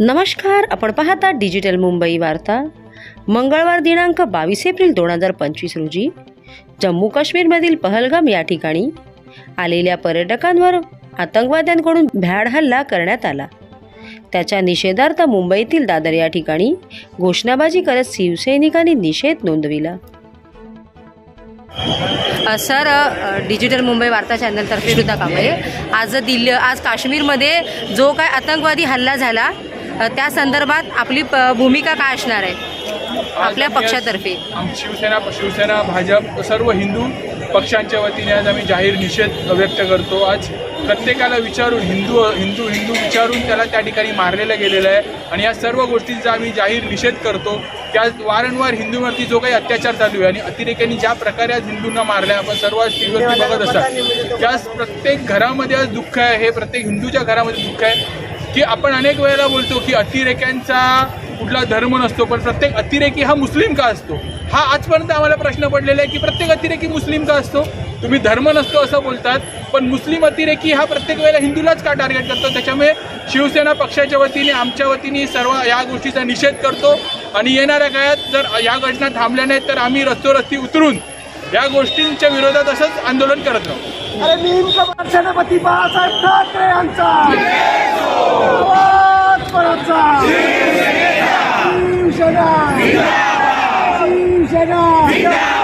नमस्कार आपण पाहता डिजिटल मुंबई वार्ता. मंगळवार दिनांक बावीस एप्रिल दोन हजार पंचवीस रोजी जम्मू काश्मीरमधील पहलगाम या ठिकाणी आलेल्या पर्यटकांवर आतंकवाद्यांकडून भ्याड हल्ला करण्यात आला. त्याच्या निषेधार्थ मुंबईतील दादर या ठिकाणी घोषणाबाजी करत शिवसैनिकांनी निषेध नोंदविला. सर डिजिटल मुंबई वार्ता चॅनलतर्फे सुद्धा कांबळे आज दिल्ली आज काश्मीरमध्ये जो काय आतंकवादी हल्ला झाला त्या संदर्भात आपली प भूमिका काय असणार आहे? आपल्या पक्षातर्फे. आम- शिवसेना शिवसेना भाजप सर्व हिंदू पक्षांच्या वतीने आज आम्ही जाहीर निषेध व्यक्त करतो. आज प्रत्येकाला विचारून हिंदू हिंदू हिंदू विचारून त्याला त्या ठिकाणी मारलेलं गेलेलं आहे. आणि या सर्व गोष्टींचा आम्ही जाहीर निषेध करतो. की आज वारंवार हिंदूवरती जो काही अत्याचार चालू आहे आणि अतिरेक्यांनी ज्या प्रकारे आज हिंदूंना मारलं आपण सर्व आज टी व्हीवरती बघत असतात आज प्रत्येक घरामध्ये आज दुःख आहे. हे प्रत्येक हिंदूच्या घरामध्ये दुःख आहे. की आपण अनेक वेळेला बोलतो की अतिरेक्यांचा कुठला धर्म नसतो पण प्रत्येक अतिरेकी हा मुस्लिम का असतो? हा आजपर्यंत आम्हाला प्रश्न पडलेला आहे की प्रत्येक अतिरेकी मुस्लिम का असतो? तुम्ही धर्म नसतो असं बोलतात पण मुस्लिम अतिरेकी हा प्रत्येक वेळेला हिंदूलाच का टार्गेट करतो? त्याच्यामुळे शिवसेना पक्षाच्या वतीने आमच्या वतीने सर्व या गोष्टीचा निषेध करतो. आणि येणाऱ्या काळात जर या घटना थांबल्या नाहीत तर आम्ही रस्तोरस्ती उतरून या गोष्टींच्या विरोधात असंच आंदोलन करत राहू. अरे नेमकं सेनापती बाळासाहेब ठाकरे यांचा. शिवसेना! शिवसेना!